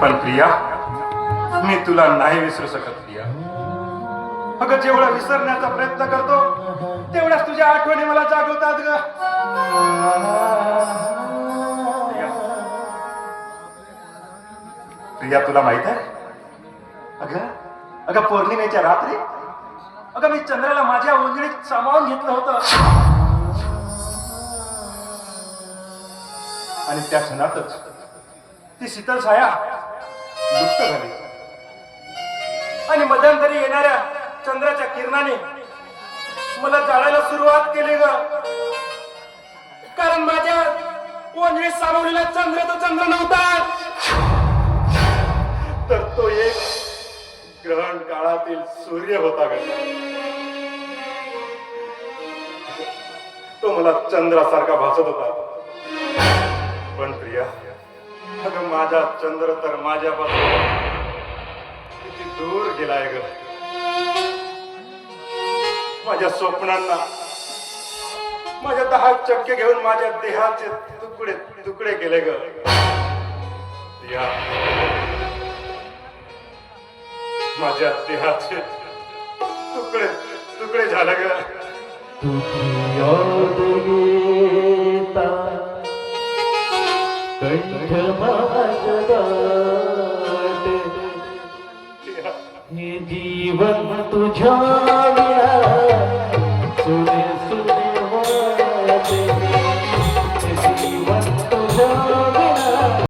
पण प्रिया मी तुला नाही विसरू शकत प्रिया. अगं जेवढा विसरण्याचा प्रयत्न करतो तेवढ्याच तुझ्या आठवणी मला जागवतात ग. प्रिया. तुला माहीत आहे? अगं अगं पौर्णिमेच्या रात्री अगं मी चंद्राला माझ्या उंजळीत सामावून घेतलं होतं. आणि त्या क्षणातच ती शीतल छाया लुप्त झाले. आणि मध्यंतरी येणाऱ्या चंद्राच्या किरणाने मला जाळायला सुरुवात केली ग. कारण माझ्या ओंजळी सामावलेला चंद्र तो चंद्र नव्हता. तर तो एक ग्रहण काळातील सूर्य होता ग. तो मला चंद्रासारखा भासत होता. पण प्रिया अगं माझा चंद्र तर माझ्यापासून किती दूर गेलाय ग. माझ्या स्वप्नांना माझ्या दहा चक्के घेऊन माझ्या देहाचे तुकडे तुकडे केले ग. माझ्या देहाचे तुकडे तुकडे झाले ग. कंठ माझ हे जीवन तुझ्या